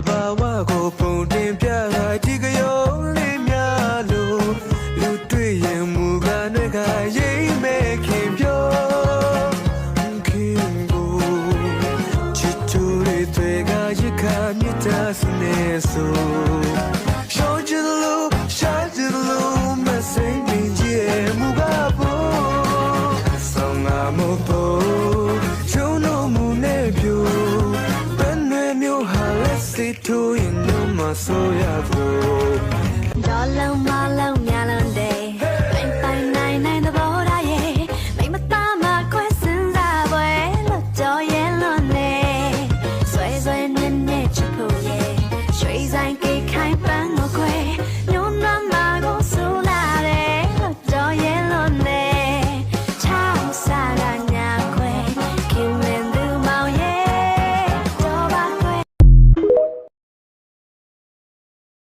တဘာဝကိုပုံတင်ပြတာဒီကယုံလေးများလို့လူတွေ့ရင်မူကနဲ့ကရိမ့်မဲ့ခင်ပြောခင်ကိုချစ်သူတွေတွေကရခမြတ်တာစနေဆို Show you the love, shine you the love, message me, yeah, mugabo. Song I'm a bow, show no moon, nephew. between no más soy a